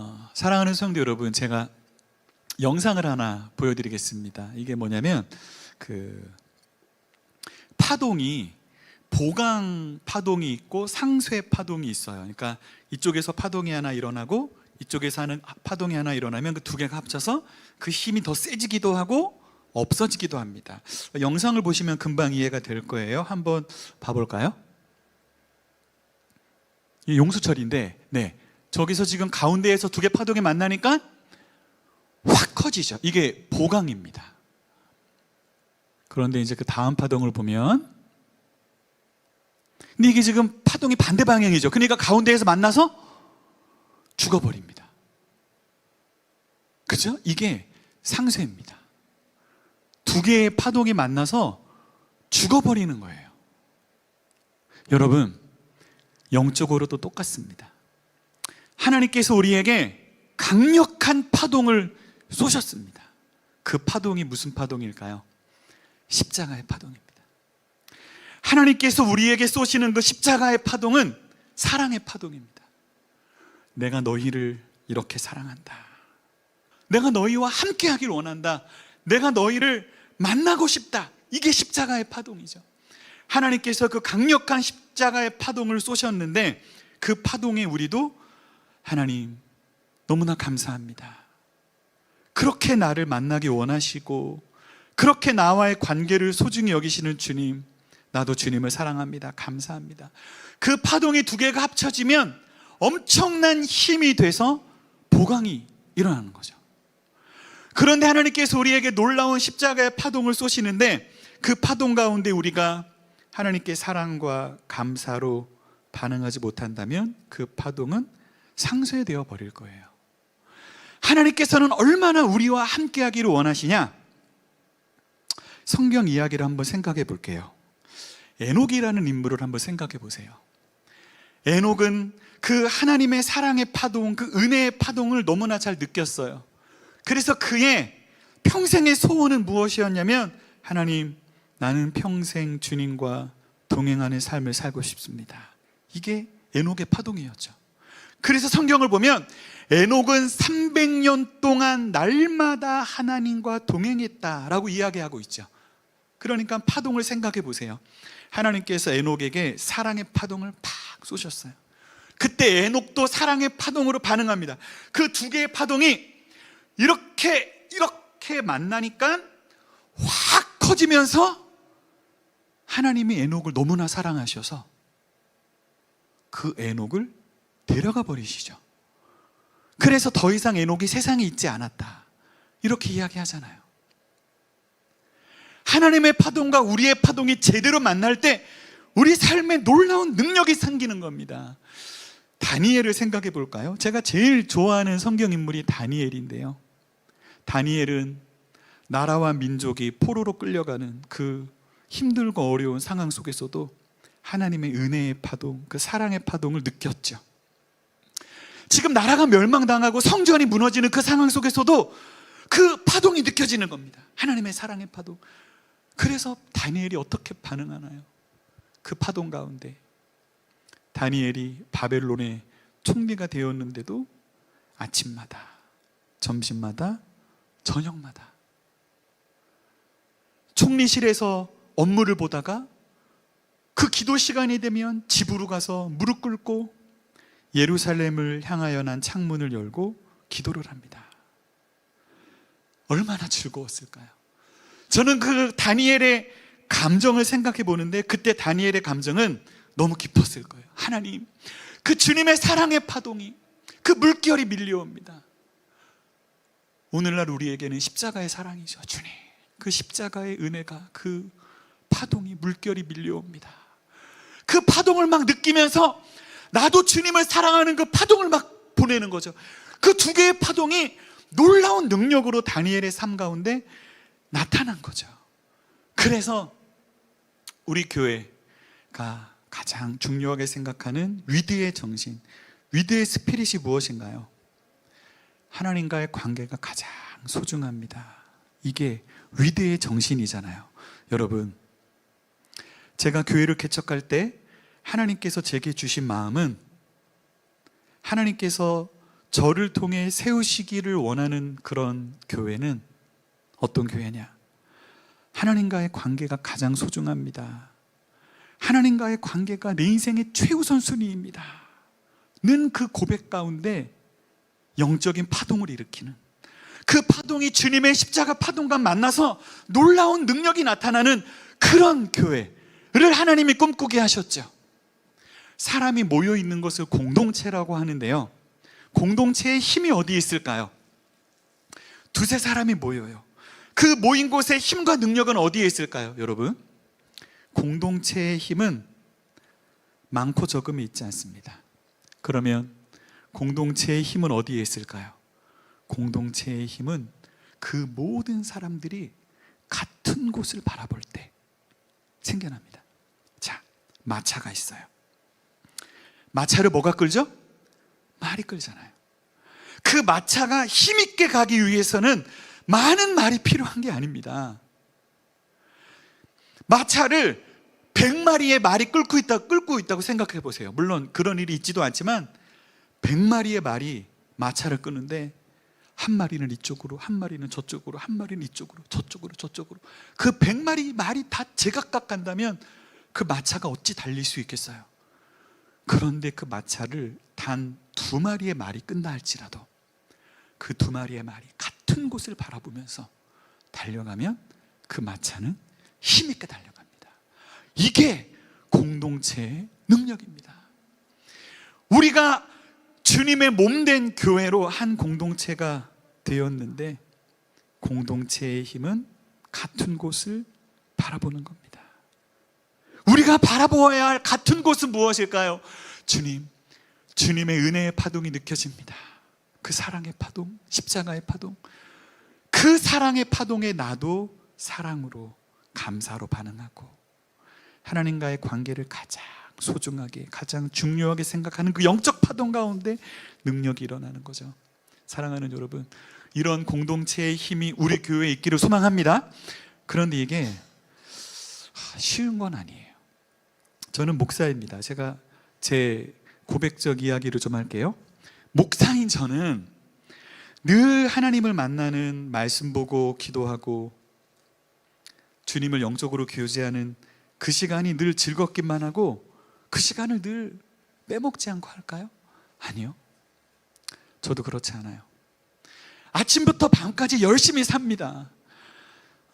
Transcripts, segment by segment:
어, 사랑하는 성도 여러분, 제가 영상을 하나 보여드리겠습니다. 이게 뭐냐면 그 파동이 보강 파동이 있고 상쇄 파동이 있어요. 그러니까 이쪽에서 파동이 하나 일어나고 이쪽에서 하는 파동이 하나 일어나면 그 두 개가 합쳐서 그 힘이 더 세지기도 하고 없어지기도 합니다. 영상을 보시면 금방 이해가 될 거예요. 한번 봐볼까요? 이 용수철인데, 네. 저기서 지금 가운데에서 두 개 파동이 만나니까 확 커지죠. 이게 보강입니다. 그런데 이제 그 다음 파동을 보면, 근데 이게 지금 파동이 반대 방향이죠. 그러니까 가운데에서 만나서 죽어버립니다. 그죠? 이게 상쇄입니다. 두 개의 파동이 만나서 죽어버리는 거예요. 여러분, 영적으로도 똑같습니다. 하나님께서 우리에게 강력한 파동을 쏘셨습니다. 그 파동이 무슨 파동일까요? 십자가의 파동입니다. 하나님께서 우리에게 쏘시는 그 십자가의 파동은 사랑의 파동입니다. 내가 너희를 이렇게 사랑한다. 내가 너희와 함께 하길 원한다. 내가 너희를 만나고 싶다. 이게 십자가의 파동이죠. 하나님께서 그 강력한 십자가의 파동을 쏘셨는데 그 파동에 우리도 하나님 너무나 감사합니다. 그렇게 나를 만나기 원하시고 그렇게 나와의 관계를 소중히 여기시는 주님 나도 주님을 사랑합니다. 감사합니다. 그 파동이 두 개가 합쳐지면 엄청난 힘이 돼서 보강이 일어나는 거죠. 그런데 하나님께서 우리에게 놀라운 십자가의 파동을 쏘시는데 그 파동 가운데 우리가 하나님께 사랑과 감사로 반응하지 못한다면 그 파동은 상쇄되어 버릴 거예요. 하나님께서는 얼마나 우리와 함께 하기를 원하시냐? 성경 이야기를 한번 생각해 볼게요. 에녹이라는 인물을 한번 생각해 보세요. 에녹은 그 하나님의 사랑의 파동, 그 은혜의 파동을 너무나 잘 느꼈어요. 그래서 그의 평생의 소원은 무엇이었냐면 하나님, 나는 평생 주님과 동행하는 삶을 살고 싶습니다. 이게 에녹의 파동이었죠. 그래서 성경을 보면 에녹은 300년 동안 날마다 하나님과 동행했다라고 이야기하고 있죠. 그러니까 파동을 생각해 보세요. 하나님께서 에녹에게 사랑의 파동을 팍 쏘셨어요. 그때 에녹도 사랑의 파동으로 반응합니다. 그 두 개의 파동이 이렇게 이렇게 만나니까 확 커지면서 하나님이 에녹을 너무나 사랑하셔서 그 에녹을 데려가 버리시죠. 그래서 더 이상 에녹이 세상에 있지 않았다. 이렇게 이야기하잖아요. 하나님의 파동과 우리의 파동이 제대로 만날 때 우리 삶에 놀라운 능력이 생기는 겁니다. 다니엘을 생각해 볼까요? 제가 제일 좋아하는 성경 인물이 다니엘인데요. 다니엘은 나라와 민족이 포로로 끌려가는 그 힘들고 어려운 상황 속에서도 하나님의 은혜의 파동, 그 사랑의 파동을 느꼈죠. 지금 나라가 멸망당하고 성전이 무너지는 그 상황 속에서도 그 파동이 느껴지는 겁니다. 하나님의 사랑의 파동. 그래서 다니엘이 어떻게 반응하나요? 그 파동 가운데 다니엘이 바벨론의 총리가 되었는데도 아침마다, 점심마다, 저녁마다 총리실에서 업무를 보다가 그 기도 시간이 되면 집으로 가서 무릎 꿇고 예루살렘을 향하여 난 창문을 열고 기도를 합니다. 얼마나 즐거웠을까요? 저는 그 다니엘의 감정을 생각해 보는데 그때 다니엘의 감정은 너무 깊었을 거예요. 하나님, 그 주님의 사랑의 파동이 그 물결이 밀려옵니다. 오늘날 우리에게는 십자가의 사랑이죠. 주님, 그 십자가의 은혜가 그 파동이 물결이 밀려옵니다. 그 파동을 막 느끼면서 나도 주님을 사랑하는 그 파동을 막 보내는 거죠. 그 두 개의 파동이 놀라운 능력으로 다니엘의 삶 가운데 나타난 거죠. 그래서 우리 교회가 가장 중요하게 생각하는 위드의 정신, 위드의 스피릿이 무엇인가요? 하나님과의 관계가 가장 소중합니다. 이게 위드의 정신이잖아요. 여러분, 제가 교회를 개척할 때 하나님께서 제게 주신 마음은 하나님께서 저를 통해 세우시기를 원하는 그런 교회는 어떤 교회냐? 하나님과의 관계가 가장 소중합니다. 하나님과의 관계가 내 인생의 최우선 순위입니다. 는 그 고백 가운데 영적인 파동을 일으키는 그 파동이 주님의 십자가 파동과 만나서 놀라운 능력이 나타나는 그런 교회를 하나님이 꿈꾸게 하셨죠. 사람이 모여 있는 것을 공동체라고 하는데요. 공동체의 힘이 어디에 있을까요? 두세 사람이 모여요. 그 모인 곳의 힘과 능력은 어디에 있을까요, 여러분? 공동체의 힘은 많고 적음이 있지 않습니다. 그러면 공동체의 힘은 어디에 있을까요? 공동체의 힘은 그 모든 사람들이 같은 곳을 바라볼 때 생겨납니다. 자, 마차가 있어요. 마차를 뭐가 끌죠? 말이 끌잖아요. 그 마차가 힘있게 가기 위해서는 많은 말이 필요한 게 아닙니다. 마차를 100마리의 말이 끌고 있다, 끌고 있다고 생각해 보세요. 물론 그런 일이 있지도 않지만 100마리의 말이 마차를 끄는데 한 마리는 이쪽으로, 한 마리는 저쪽으로, 한 마리는 이쪽으로, 저쪽으로, 저쪽으로. 그 100마리 말이 다 제각각 간다면 그 마차가 어찌 달릴 수 있겠어요? 그런데 그 마차를 단 두 마리의 말이 끈다 할지라도 그 두 마리의 말이 같은 곳을 바라보면서 달려가면 그 마차는 힘있게 달려갑니다. 이게 공동체의 능력입니다. 우리가 주님의 몸된 교회로 한 공동체가 되었는데 공동체의 힘은 같은 곳을 바라보는 겁니다. 우리가 바라보아야 할 같은 곳은 무엇일까요? 주님, 주님의 은혜의 파동이 느껴집니다. 그 사랑의 파동, 십자가의 파동. 그 사랑의 파동에 나도 사랑으로, 감사로 반응하고 하나님과의 관계를 가장 소중하게, 가장 중요하게 생각하는 그 영적 파동 가운데 능력이 일어나는 거죠. 사랑하는 여러분, 이런 공동체의 힘이 우리 교회에 있기를 소망합니다. 그런데 이게 쉬운 건 아니에요. 저는 목사입니다. 제가 제 고백적 이야기를 좀 할게요. 목사인 저는 늘 하나님을 만나는 말씀 보고 기도하고 주님을 영적으로 교제하는 그 시간이 늘 즐겁기만 하고 그 시간을 늘 빼먹지 않고 할까요? 아니요. 저도 그렇지 않아요. 아침부터 밤까지 열심히 삽니다.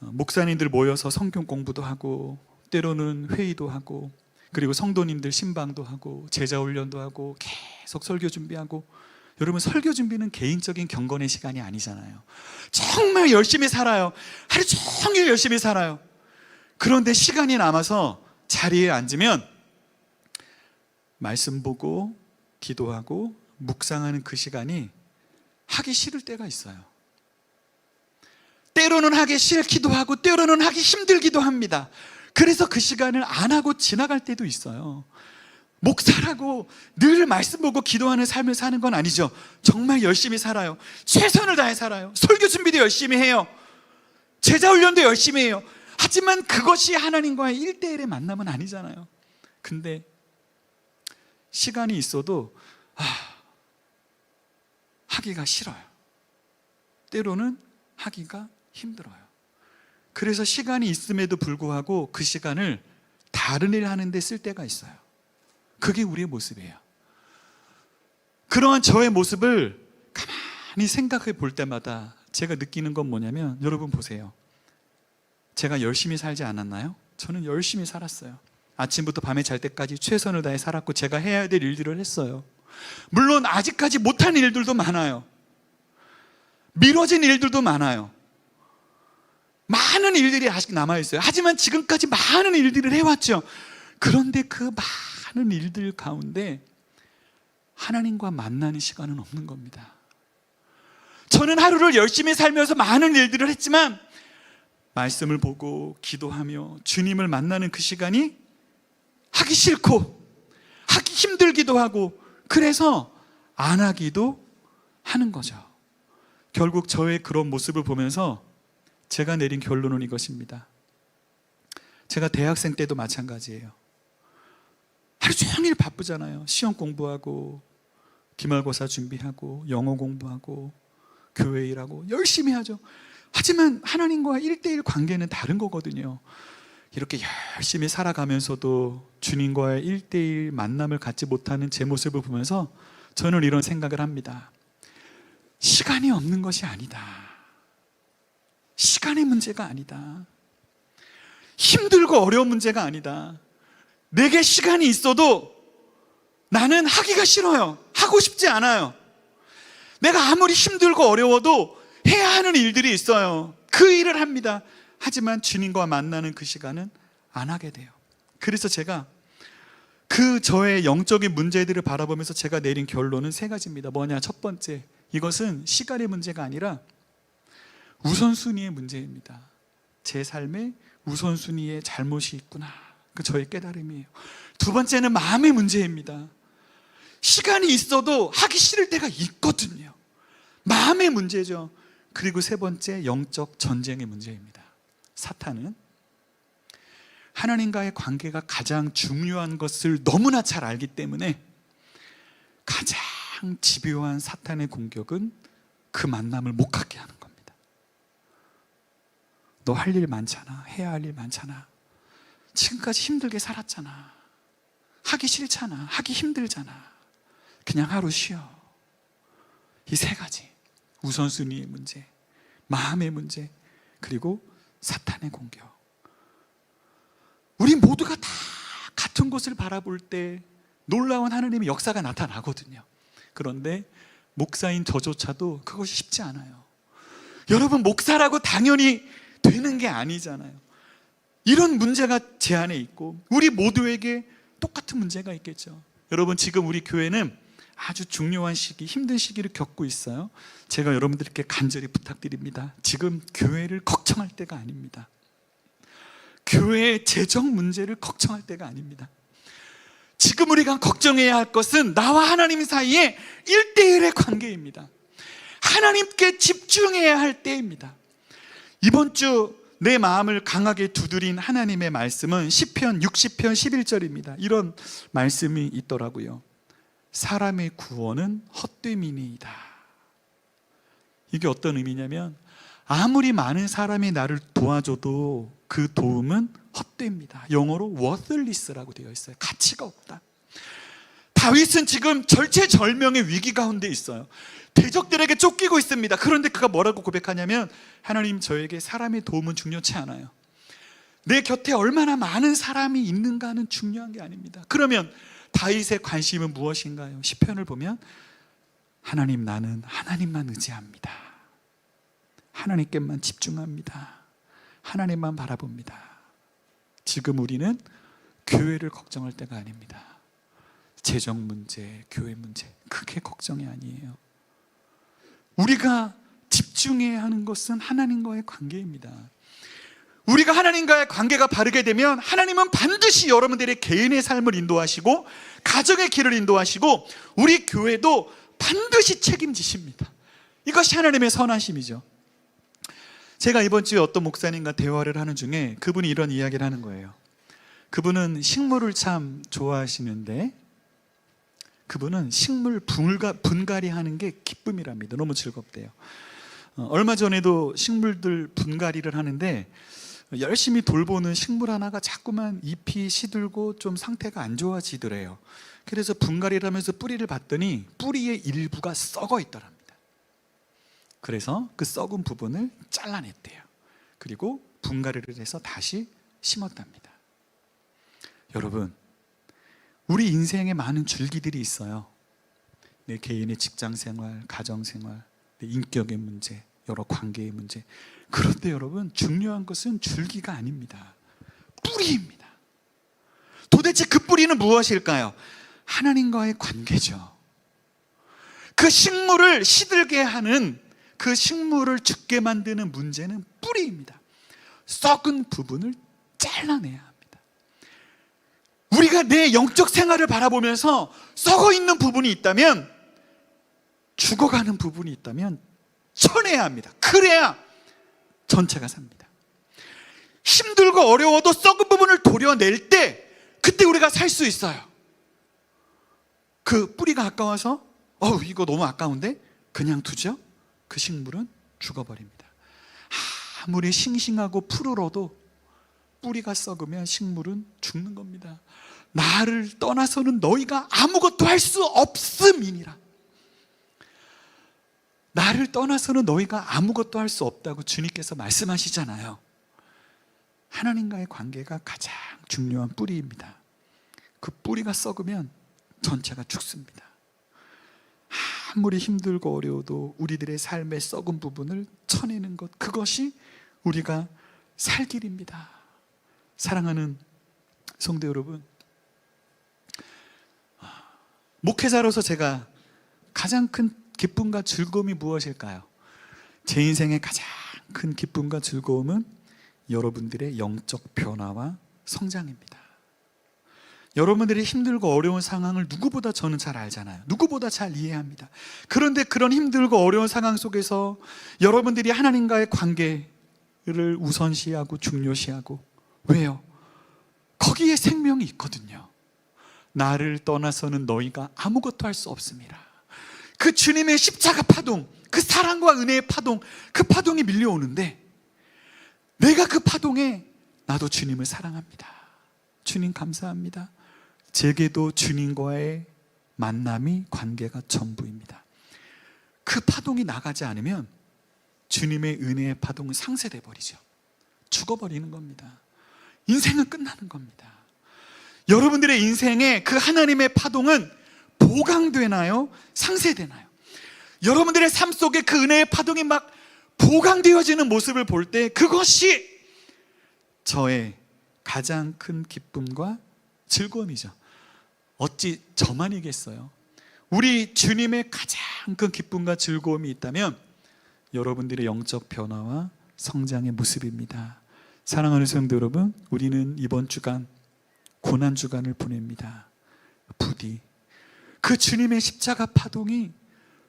어, 목사님들 모여서 성경 공부도 하고 때로는 회의도 하고 그리고 성도님들 신방도 하고 제자 훈련도 하고 계속 설교 준비하고 여러분 설교 준비는 개인적인 경건의 시간이 아니잖아요. 정말 열심히 살아요. 하루 종일 열심히 살아요. 그런데 시간이 남아서 자리에 앉으면 말씀 보고 기도하고 묵상하는 그 시간이 하기 싫을 때가 있어요. 때로는 하기 싫기도 하고 때로는 하기 힘들기도 합니다. 그래서 그 시간을 안 하고 지나갈 때도 있어요. 목사라고 늘 말씀 보고 기도하는 삶을 사는 건 아니죠. 정말 열심히 살아요. 최선을 다해 살아요. 설교 준비도 열심히 해요. 제자 훈련도 열심히 해요. 하지만 그것이 하나님과의 일대일의 만남은 아니잖아요. 근데 시간이 있어도 아, 하기가 싫어요. 때로는 하기가 힘들어요. 그래서 시간이 있음에도 불구하고 그 시간을 다른 일 하는데 쓸 때가 있어요. 그게 우리의 모습이에요. 그러한 저의 모습을 가만히 생각해 볼 때마다 제가 느끼는 건 뭐냐면 여러분 보세요. 제가 열심히 살지 않았나요? 저는 열심히 살았어요. 아침부터 밤에 잘 때까지 최선을 다해 살았고 제가 해야 될 일들을 했어요. 물론 아직까지 못한 일들도 많아요. 미뤄진 일들도 많아요. 많은 일들이 아직 남아 있어요. 하지만 지금까지 많은 일들을 해왔죠. 그런데 그 많은 일들 가운데 하나님과 만나는 시간은 없는 겁니다. 저는 하루를 열심히 살면서 많은 일들을 했지만 말씀을 보고 기도하며 주님을 만나는 그 시간이 하기 싫고 하기 힘들기도 하고 그래서 안 하기도 하는 거죠. 결국 저의 그런 모습을 보면서 제가 내린 결론은 이것입니다. 제가 대학생 때도 마찬가지예요. 하루 종일 바쁘잖아요. 시험 공부하고 기말고사 준비하고 영어 공부하고 교회 일하고 열심히 하죠. 하지만 하나님과 일대일 관계는 다른 거거든요. 이렇게 열심히 살아가면서도 주님과의 일대일 만남을 갖지 못하는 제 모습을 보면서 저는 이런 생각을 합니다. 시간이 없는 것이 아니다. 시간의 문제가 아니다. 힘들고 어려운 문제가 아니다. 내게 시간이 있어도 나는 하기가 싫어요. 하고 싶지 않아요. 내가 아무리 힘들고 어려워도 해야 하는 일들이 있어요. 그 일을 합니다. 하지만 주님과 만나는 그 시간은 안 하게 돼요. 그래서 제가 그 저의 영적인 문제들을 바라보면서 제가 내린 결론은 세 가지입니다. 뭐냐? 첫 번째, 이것은 시간의 문제가 아니라 우선순위의 문제입니다. 제 삶에 우선순위에 잘못이 있구나. 그 저의 깨달음이에요. 두 번째는 마음의 문제입니다. 시간이 있어도 하기 싫을 때가 있거든요. 마음의 문제죠. 그리고 세 번째, 영적 전쟁의 문제입니다. 사탄은 하나님과의 관계가 가장 중요한 것을 너무나 잘 알기 때문에 가장 집요한 사탄의 공격은 그 만남을 못 갖게 하는 겁니다. 너 할 일 많잖아. 해야 할 일 많잖아. 지금까지 힘들게 살았잖아. 하기 싫잖아. 하기 힘들잖아. 그냥 하루 쉬어. 이 세 가지. 우선순위의 문제, 마음의 문제, 그리고 사탄의 공격. 우리 모두가 다 같은 곳을 바라볼 때 놀라운 하나님의 역사가 나타나거든요. 그런데 목사인 저조차도 그것이 쉽지 않아요. 여러분, 목사라고 당연히 되는 게 아니잖아요. 이런 문제가 제 안에 있고, 우리 모두에게 똑같은 문제가 있겠죠. 여러분, 지금 우리 교회는 아주 중요한 시기, 힘든 시기를 겪고 있어요. 제가 여러분들께 간절히 부탁드립니다. 지금 교회를 걱정할 때가 아닙니다. 교회의 재정 문제를 걱정할 때가 아닙니다. 지금 우리가 걱정해야 할 것은 나와 하나님 사이의 일대일의 관계입니다. 하나님께 집중해야 할 때입니다. 이번 주 내 마음을 강하게 두드린 하나님의 말씀은 시편 60편 11절입니다. 이런 말씀이 있더라고요. 사람의 구원은 헛됨이니이다. 이게 어떤 의미냐면 아무리 많은 사람이 나를 도와줘도 그 도움은 헛됩니다. 영어로 worthless라고 되어 있어요. 가치가 없다. 다윗은 지금 절체절명의 위기 가운데 있어요. 대적들에게 쫓기고 있습니다. 그런데 그가 뭐라고 고백하냐면 하나님 저에게 사람의 도움은 중요치 않아요. 내 곁에 얼마나 많은 사람이 있는가는 중요한 게 아닙니다. 그러면 다윗의 관심은 무엇인가요? 시편을 보면 하나님 나는 하나님만 의지합니다. 하나님께만 집중합니다. 하나님만 바라봅니다. 지금 우리는 교회를 걱정할 때가 아닙니다. 재정 문제, 교회 문제, 그게 걱정이 아니에요. 우리가 집중해야 하는 것은 하나님과의 관계입니다. 우리가 하나님과의 관계가 바르게 되면 하나님은 반드시 여러분들의 개인의 삶을 인도하시고 가정의 길을 인도하시고 우리 교회도 반드시 책임지십니다. 이것이 하나님의 선하심이죠. 제가 이번 주에 어떤 목사님과 대화를 하는 중에 그분이 이런 이야기를 하는 거예요. 그분은 식물을 참 좋아하시는데 그분은 식물 분갈이 하는 게 기쁨이랍니다. 너무 즐겁대요. 어, 얼마 전에도 식물들 분갈이를 하는데 열심히 돌보는 식물 하나가 자꾸만 잎이 시들고 좀 상태가 안 좋아지더래요. 그래서 분갈이를 하면서 뿌리를 봤더니 뿌리의 일부가 썩어 있더랍니다. 그래서 그 썩은 부분을 잘라냈대요. 그리고 분갈이를 해서 다시 심었답니다. 여러분, 우리 인생에 많은 줄기들이 있어요. 내 개인의 직장 생활, 가정 생활, 내 인격의 문제, 여러 관계의 문제. 그런데 여러분, 중요한 것은 줄기가 아닙니다. 뿌리입니다. 도대체 그 뿌리는 무엇일까요? 하나님과의 관계죠. 그 식물을 시들게 하는 그 식물을 죽게 만드는 문제는 뿌리입니다. 썩은 부분을 잘라내야 합니다. 우리가 내 영적 생활을 바라보면서 썩어 있는 부분이 있다면 죽어가는 부분이 있다면 쳐내야 합니다. 그래야 전체가 삽니다. 힘들고 어려워도 썩은 부분을 도려낼 때 그때 우리가 살 수 있어요. 그 뿌리가 아까워서 어우 이거 너무 아까운데 그냥 두죠? 그 식물은 죽어버립니다. 아무리 싱싱하고 푸르러도 뿌리가 썩으면 식물은 죽는 겁니다. 나를 떠나서는 너희가 아무것도 할 수 없음이니라. 나를 떠나서는 너희가 아무것도 할 수 없다고 주님께서 말씀하시잖아요. 하나님과의 관계가 가장 중요한 뿌리입니다. 그 뿌리가 썩으면 전체가 죽습니다. 아무리 힘들고 어려워도 우리들의 삶의 썩은 부분을 쳐내는 것, 그것이 우리가 살 길입니다. 사랑하는 성도 여러분, 목회자로서 제가 가장 큰 기쁨과 즐거움이 무엇일까요? 제 인생의 가장 큰 기쁨과 즐거움은 여러분들의 영적 변화와 성장입니다. 여러분들이 힘들고 어려운 상황을 누구보다 저는 잘 알잖아요. 누구보다 잘 이해합니다. 그런데 그런 힘들고 어려운 상황 속에서 여러분들이 하나님과의 관계를 우선시하고 중요시하고 왜요? 거기에 생명이 있거든요. 나를 떠나서는 너희가 아무것도 할 수 없습니다. 그 주님의 십자가 파동, 그 사랑과 은혜의 파동, 그 파동이 밀려오는데 내가 그 파동에 나도 주님을 사랑합니다. 주님 감사합니다. 제게도 주님과의 만남이 관계가 전부입니다. 그 파동이 나가지 않으면 주님의 은혜의 파동은 상쇄돼 버리죠. 죽어버리는 겁니다. 인생은 끝나는 겁니다. 여러분들의 인생에 그 하나님의 파동은 보강되나요? 상쇄되나요? 여러분들의 삶 속에 그 은혜의 파동이 막 보강되어지는 모습을 볼 때 그것이 저의 가장 큰 기쁨과 즐거움이죠. 어찌 저만이겠어요? 우리 주님의 가장 큰 기쁨과 즐거움이 있다면 여러분들의 영적 변화와 성장의 모습입니다. 사랑하는 성도 여러분, 우리는 이번 주간 고난 주간을 보냅니다. 부디 그 주님의 십자가 파동이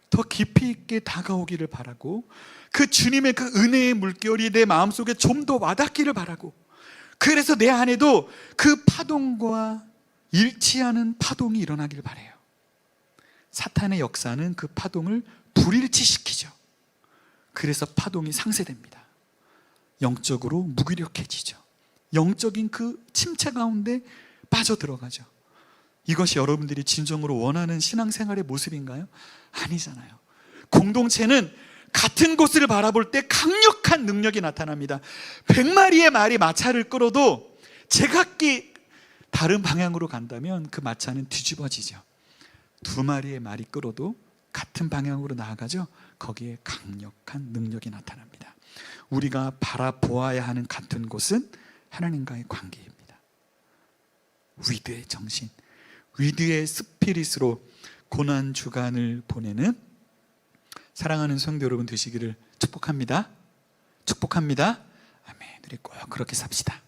더 깊이 있게 다가오기를 바라고 그 주님의 그 은혜의 물결이 내 마음속에 좀 더 와닿기를 바라고 그래서 내 안에도 그 파동과 일치하는 파동이 일어나길 바래요. 사탄의 역사는 그 파동을 불일치시키죠. 그래서 파동이 상쇄됩니다. 영적으로 무기력해지죠. 영적인 그 침체 가운데 빠져 들어가죠. 이것이 여러분들이 진정으로 원하는 신앙생활의 모습인가요? 아니잖아요. 공동체는 같은 곳을 바라볼 때 강력한 능력이 나타납니다. 100마리의 말이 마차를 끌어도 제각기 다른 방향으로 간다면 그 마차는 뒤집어지죠. 두 마리의 말이 끌어도 같은 방향으로 나아가죠. 거기에 강력한 능력이 나타납니다. 우리가 바라보아야 하는 같은 곳은 하나님과의 관계입니다. 위드의 정신, 위드의 스피릿으로 고난 주간을 보내는 사랑하는 성도 여러분 되시기를 축복합니다. 축복합니다. 아멘. 우리 꼭 그렇게 삽시다.